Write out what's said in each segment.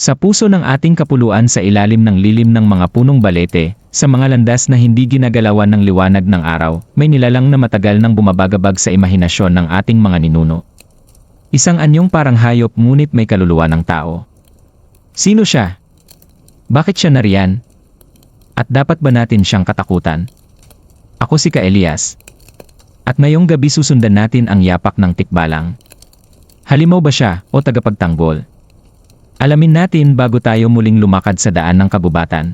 Sa puso ng ating kapuluan sa ilalim ng lilim ng mga punong balete, sa mga landas na hindi ginagalawan ng liwanag ng araw, may nilalang na matagal nang bumabagabag sa imahinasyon ng ating mga ninuno. Isang anyong parang hayop ngunit may kaluluwa ng tao. Sino siya? Bakit siya nariyan? At dapat ba natin siyang katakutan? Ako si Ka Elias. At ngayong gabi susundan natin ang yapak ng tikbalang. Halimaw ba siya o tagapagtanggol? Alamin natin bago tayo muling lumakad sa daan ng kabubatan.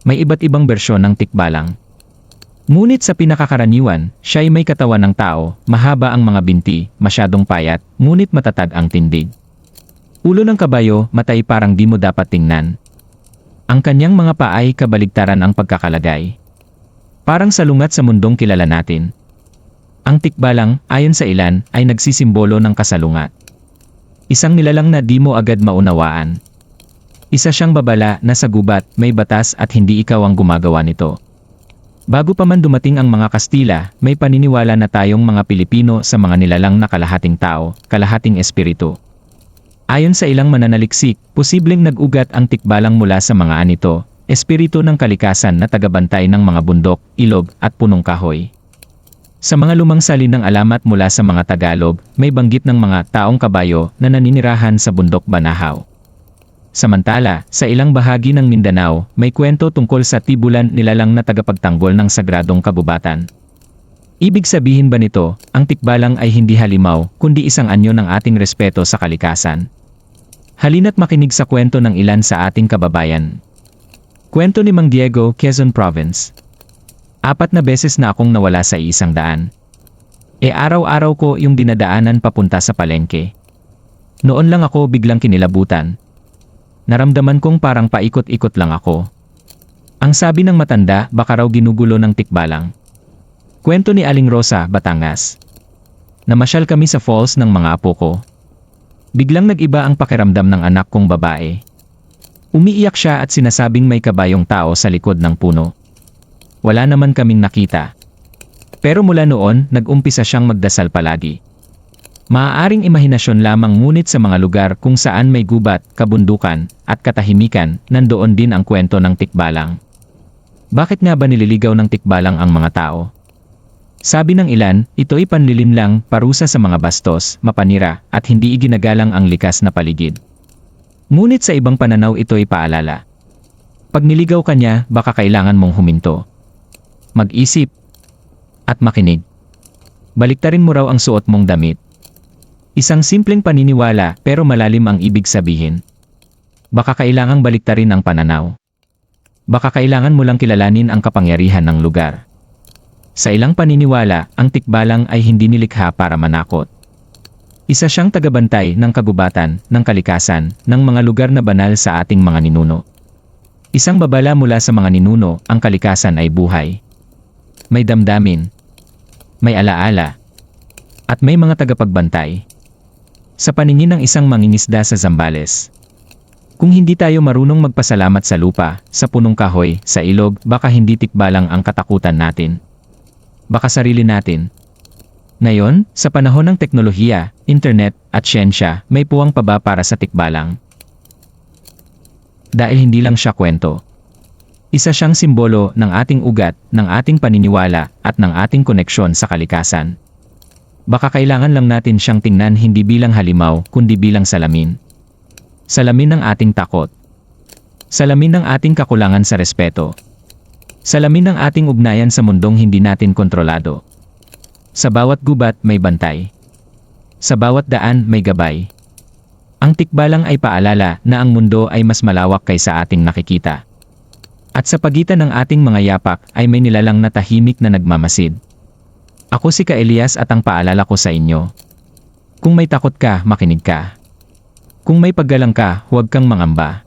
May iba't ibang bersyon ng tikbalang. Ngunit sa pinakakaraniwan, siya ay may katawan ng tao, mahaba ang mga binti, masyadong payat, ngunit matatag ang tindig. Ulo ng kabayo, matay parang di mo dapat tingnan. Ang kanyang mga paa ay kabaligtaran ang pagkakalagay. Parang salungat sa mundong kilala natin. Ang tikbalang, ayon sa ilan, ay nagsisimbolo ng kasalungat. Isang nilalang na di mo agad maunawaan. Isa siyang babala na sa gubat, may batas at hindi ikaw ang gumagawa nito. Bago pa man dumating ang mga Kastila, may paniniwala na tayong mga Pilipino sa mga nilalang na kalahating tao, kalahating espiritu. Ayon sa ilang mananaliksik, posibleng nag-ugat ang tikbalang mula sa mga anito, espiritu ng kalikasan na tagabantay ng mga bundok, ilog, at punong kahoy. Sa mga lumang salin ng alamat mula sa mga Tagalog, may banggit ng mga taong kabayo na naninirahan sa bundok Banahaw. Samantala, sa ilang bahagi ng Mindanao, may kwento tungkol sa tibulan nilalang na tagapagtanggol ng sagradong kabubatan. Ibig sabihin ba nito, ang tikbalang ay hindi halimaw, kundi isang anyo ng ating respeto sa kalikasan? Halina't makinig sa kwento ng ilan sa ating kababayan. Kwento ni Mang Diego, Quezon Province. Apat na beses na akong nawala sa isang daan. E araw-araw ko yung dinadaanan papunta sa palengke. Noon lang ako biglang kinilabutan, Naramdaman kong parang paikot-ikot lang ako. Ang sabi ng matanda, baka raw ginugulo ng tikbalang. Kwento ni Aling Rosa, Batangas. Namasyal kami sa falls ng mga apo ko. Biglang nag-iba ang pakiramdam ng anak kong babae. Umiiyak siya at sinasabing may kabayong tao sa likod ng puno. Wala naman kaming nakita. Pero mula noon, nag-umpisa siyang magdasal palagi. Maaaring imahinasyon lamang ngunit sa mga lugar kung saan may gubat, kabundukan, at katahimikan, nandoon din ang kwento ng tikbalang. Bakit nga ba nililigaw ng tikbalang ang mga tao? Sabi ng ilan, ito'y panlilim lang, parusa sa mga bastos, mapanira, at hindi iginagalang ang likas na paligid. Ngunit sa ibang pananaw ito'y paalala. Pag niligaw ka niya, baka kailangan mong huminto. Mag-isip. At makinig. Baliktarin mo raw ang suot mong damit. Isang simpleng paniniwala pero malalim ang ibig sabihin. Baka kailangang baliktarin ang pananaw. Baka kailangan mo lang kilalanin ang kapangyarihan ng lugar. Sa ilang paniniwala, ang tikbalang ay hindi nilikha para manakot. Isa siyang tagabantay ng kagubatan, ng kalikasan, ng mga lugar na banal sa ating mga ninuno. Isang babala mula sa mga ninuno, ang kalikasan ay buhay. May damdamin. May alaala. At may mga tagapagbantay sa paningin ng isang mangingisda sa Zambales. Kung hindi tayo marunong magpasalamat sa lupa, sa punong kahoy, sa ilog, baka hindi tikbalang ang katakutan natin. Baka sarili natin. Ngayon, sa panahon ng teknolohiya, internet, at siyensya, may puwang pa ba para sa tikbalang? Dahil hindi lang siya kwento. Isa siyang simbolo ng ating ugat, ng ating paniniwala, at ng ating koneksyon sa kalikasan. Baka kailangan lang natin siyang tingnan hindi bilang halimaw, kundi bilang salamin. Salamin ng ating takot. Salamin ng ating kakulangan sa respeto. Salamin ng ating ugnayan sa mundong hindi natin kontrolado. Sa bawat gubat may bantay. Sa bawat daan may gabay. Ang tikbalang ay paalala na ang mundo ay mas malawak kaysa ating nakikita. At sa pagitan ng ating mga yapak ay may nilalang na tahimik na nagmamasid. Ako si Ka Elias at ang paalala ko sa inyo. Kung may takot ka, makinig ka. Kung may paggalang ka, huwag kang mangamba.